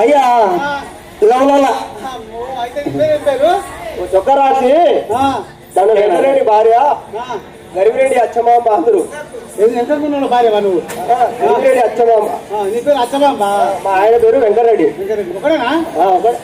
అయ్యా లవల అమ్మో, అయితే నీ పేరు ఏం పేరు చొక్క రాసి తన వెంకరెడ్డి భార్య. ఆ. గరివిరెడ్డి అచ్చమాంబ అందరు. ఉన్నాడు భార్య నువ్వు గరివిరెడ్డి అచ్చమాంబ. నీ పేరు అచ్చబాంబ మా ఆయన పేరు వెంకరెడ్డి ఒకడేనా? ఆ, ఒకడే.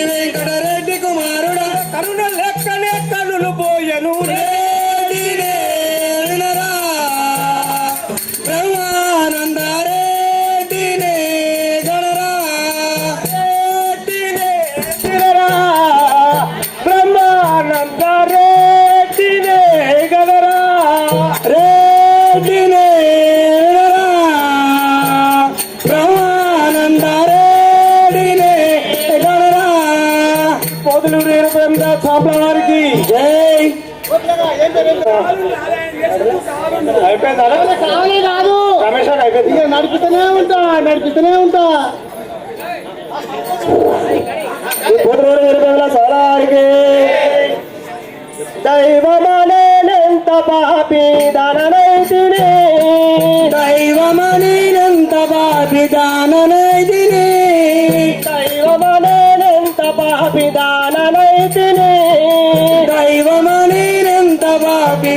రెడ్డిని వెంకటరెడ్డి గారు అయిపోయింది. ఇక నడిపిస్తూనే ఉంటా నడిపిస్తూనే ఉంటా. వీరు బృంద సభల వారికి దైవమనేంత పాపి దాననైతిని. దైవమనేనంత బాపి దాననైదిని దైవమనేంత పాపి?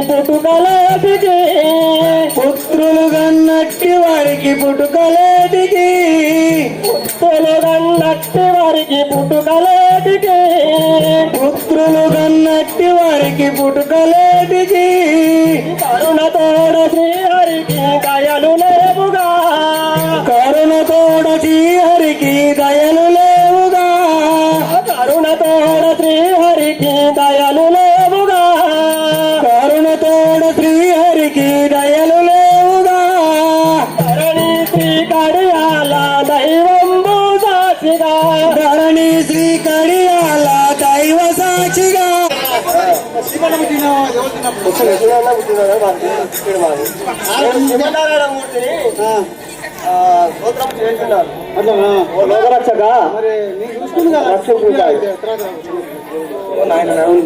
పుట్టుకలేటికి పుత్రులు కన్నట్టి వారికి పుట్టుకలేటికి పుత్రులు కన్నట్టి వారికి పుట్టుకలేటికి పుత్రులు కన్నట్టి వారికి పుట్టుకలేటికి. కరుణతోడ శ్రీహరికి దయలు లేవుగా కరుణ తోడ శ్రీహరికి దయలు శ్రీకాళం తిన ఎవరు తిన్నప్పుడు ఆ, స్తోత్రం చేస్తున్నారు లోకరక్షక మరి నీకు చూసుకుంది నాయన నడువులు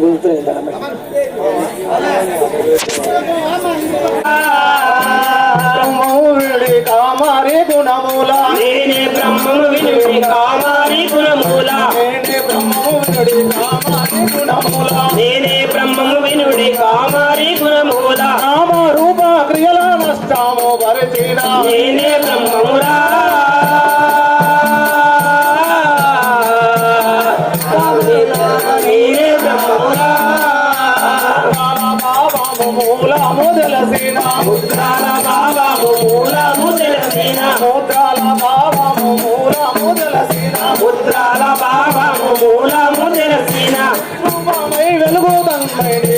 బ్రహ్మవుడి కామారి గుణమూల. నేనే బ్రహ్మము వినుడి కామారి కులమూల నేనే బ్రహ్మవుడి కామారి గుణమూల. నేనే బ్రహ్మము వినుడి కామారి కులమూల నామ రూప క్రియల నష్టాము భరచిన నేనే బ్రహ్మమురా Hallelujah.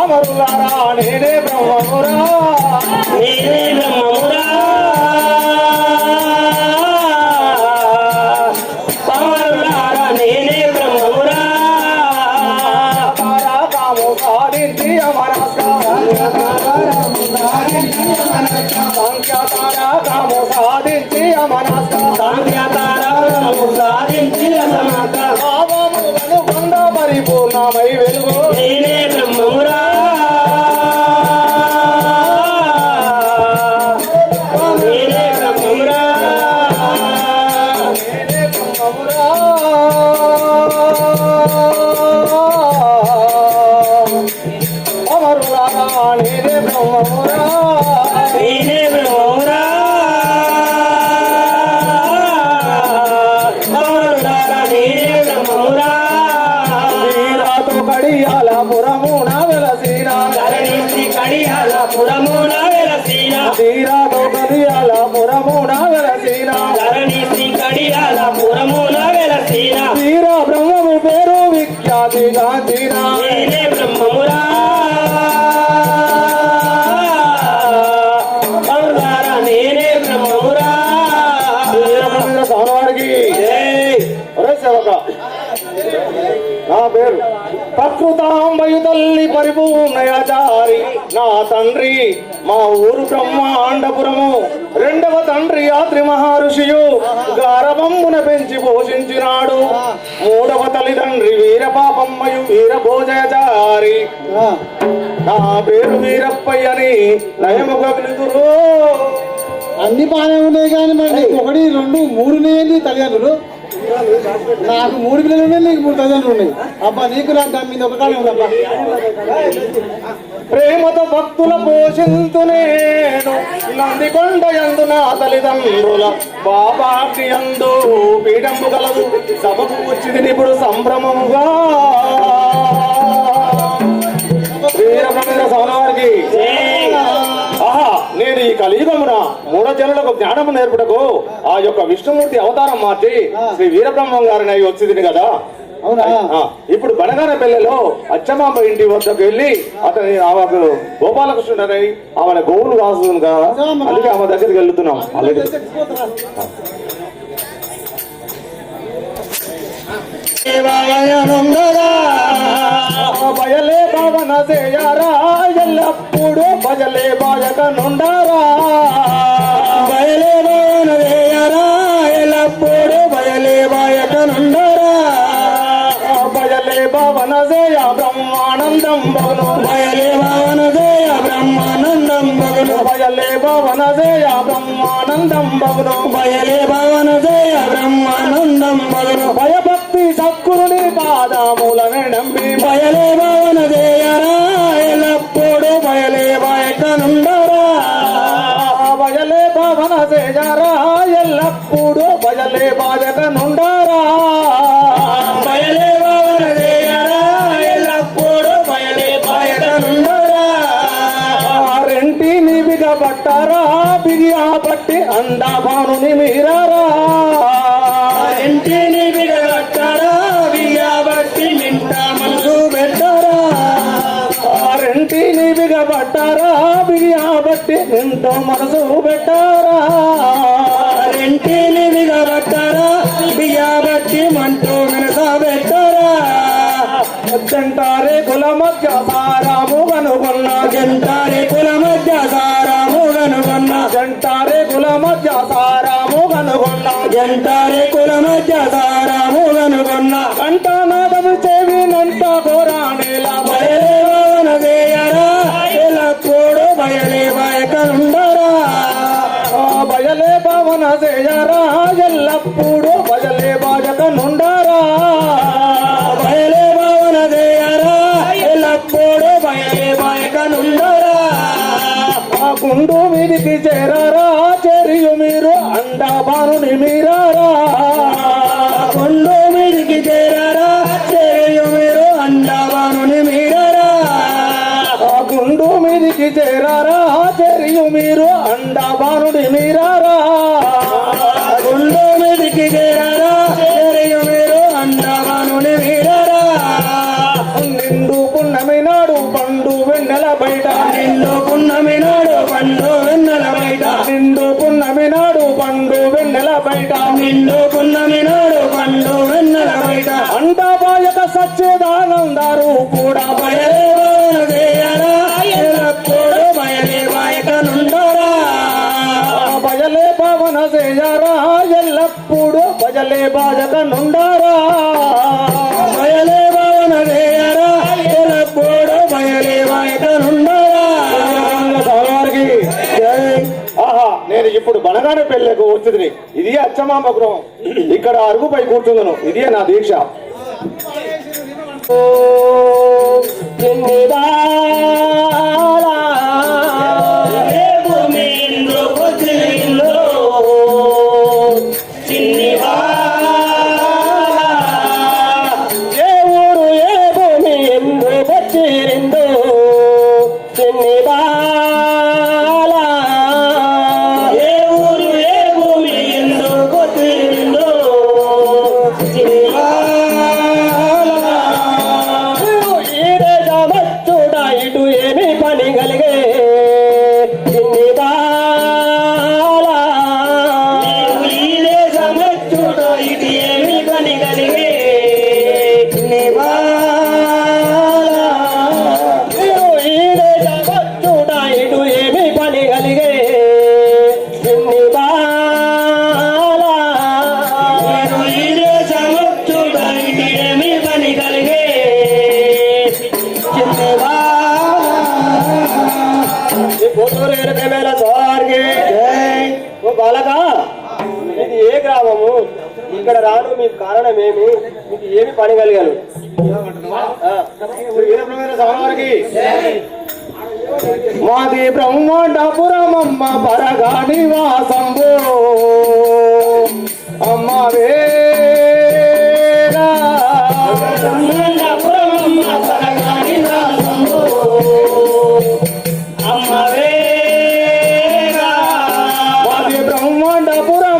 అమరులారా నేనే బ్రహ్మమురా నేనే బ్రహ్మమురా పరిపూర్ణమై వెలుగు నేనే పురమున వెలసిన ధరణి కడియాల పురమున వెలసిన వీరాతో తల్లి పరిపూర్ణయాచారి. నా తండ్రి మా ఊరు బ్రహ్మాండపురము. రెండవ తండ్రి యాత్రి మహర్షియు. గారవమ్మున పెంచి పోషించినాడు. మూడవ తల్లిదండ్రి వీరపాపమ్మయు వీరభోజయచారి. నా పేరు వీరప్పయ్యని నయముగ పిలుతురు అన్ని బాగానే ఉన్నాయి కానీ మరి ఒకటి రెండు మూడు తల్లిదండ్రులు. నాకు మూడు పిల్లలు ఉన్నాయి నీకు మూడు తల్లిదండ్రులు ఉన్నాయి. అబ్బా నీకు నాకు దాని మీద ఒక కాలం ఉందబ్బా ప్రేమతో భక్తుల పోషింతు నేను నందికొండ యందు నా తల్లిదండ్రుల బాబాకి యందు పీడంపు గలదు. సభకు వచ్చింది ఇప్పుడు సంభ్రమముగా. వీరబ్రహ్మేంద్ర స్వామివారికి నేను ఈ కలియుగమున మూఢ జనులకు జ్ఞానము నేర్పుటకు ఆ యొక్క విష్ణుమూర్తి అవతారం మార్చి శ్రీ వీరబ్రహ్మం గారిని అయి వచ్చింది కదా? అవునా? ఇప్పుడు బనగాన పెళ్ళిలో అచ్చమాంబ ఇంటి వద్దకు వెళ్ళి అతని ఆమెకు గోపాలకృష్ణుడని ఆమె గోవులు కాస్తుంది కదా అందుకే ఆమె దగ్గరికి వెళ్తున్నాం. అలాగే బయలే భవన చేయరా ఎల్లప్పుడు భజలే బాయక నుండరా బయలే భవన చేయరా ఎల్లప్పుడు భజలే బాయక నుండరా బయలే భవన జయ బ్రహ్మానందం భవను బయలే భవన జయ బ్రహ్మానందం భవను బయలే భవన జయ బ్రహ్మానందం భవను బయలే భవన జయ బ్రహ్మానందం భవను భయభక్తి సద్గురుని పాదములనే నమ్మి బయలే భవన జయరా ఎల్లప్పుడు బయలే బయటనుండరా బయలే భవన జయరా ఎల్లప్పుడు బయలే బాజకనుండరా బయలే భవన జయరా ఎల్లప్పుడు బయలే బాజకనుండరా రెంటిని బిగబట్టరా బిగియా పట్టి అండా భానుని మీరరా. బిగియా ఎంతో మనసు పెట్టారా? రెంటిని బిగబట్టరా బిగియా పట్టి మంటూ మనస వద్దంటారే కుల మధ్య సారాము కనుగొన్న జంటారే కుల మధ్య సారాము కనుగొన్న జంటారే కుల మధ్య సారాము కనుగొన్న జంటారే కుల మధ్య సారాము ఇంటికి చేరారా? చెరియు మీరు. అండమానుని మీరారా? కొండు మీదికి చేరారా? చెరియు మీరు. అండవానుని మీరారా? ఆ గుండు మీదికి చేరారా? చెరియు మీరు. అండమానుని మీరారా? నిండు పున్నమి నాడు పండు వెన్నెల బయట. అంత బాయక సచ్చేదానందారు కూడా బయలే వాన బయలే వాయకనుండరా పవన సేయరా ఎల్లప్పుడు భజలే బాజక నుండారా బయలే వాన చేయరా ఎల్లప్పుడు బయలే వాయకనుండరా ఇప్పుడు బనగానే పెళ్ళకు వచ్చింది. ఇది అచ్చమాంబ గృహం. ఇక్కడ అరుగుపై కూర్చుందను. ఇదే నా దీక్ష. ఏ బాలక ఇది ఏ గ్రామము? ఇక్కడ రాను మీకు కారణమేమి? మీకు ఏమి పని కలిగాను మాది బ్రహ్మాండపురమమ్మ పరగా నివాసంబు అమ్మ వేరా బ్రహ్మాండపురమమ్మ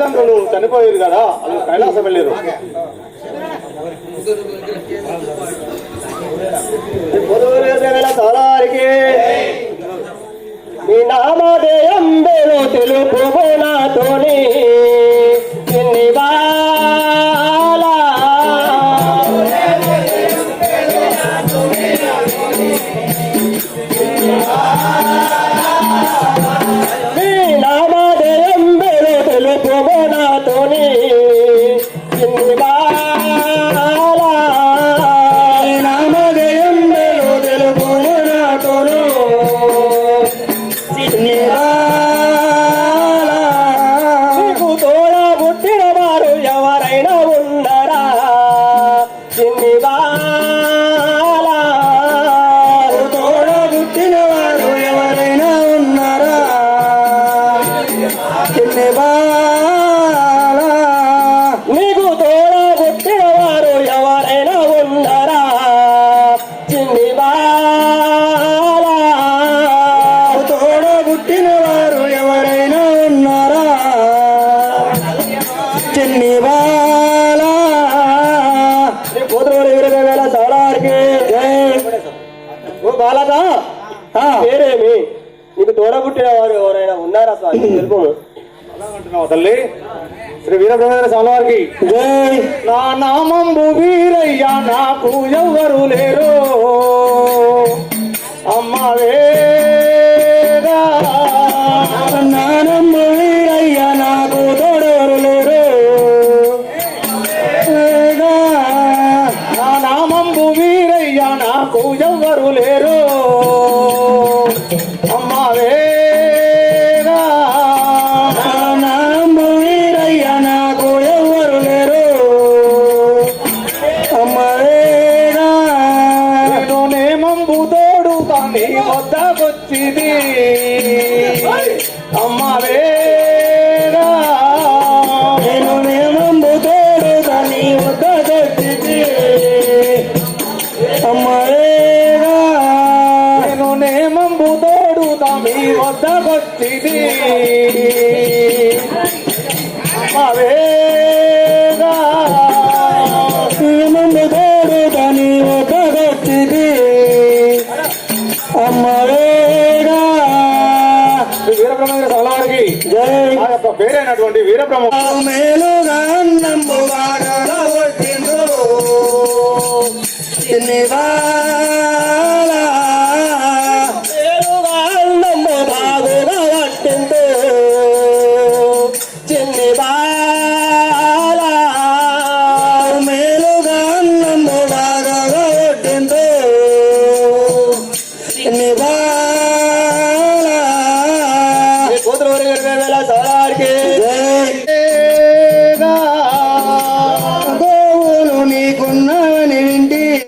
తల్లిదండ్రులు చనిపోయారు కదా వాళ్ళు కైలాసం వెళ్ళారు మీ నామధేయం తెలుపు నాతోని తల్లి. శ్రీ వీరబ్రహ్మేంద్ర స్వామి వారికి. నా నామంబు వీరయ్యా నాకు ఎవరు లేరు. మనము మేలుగా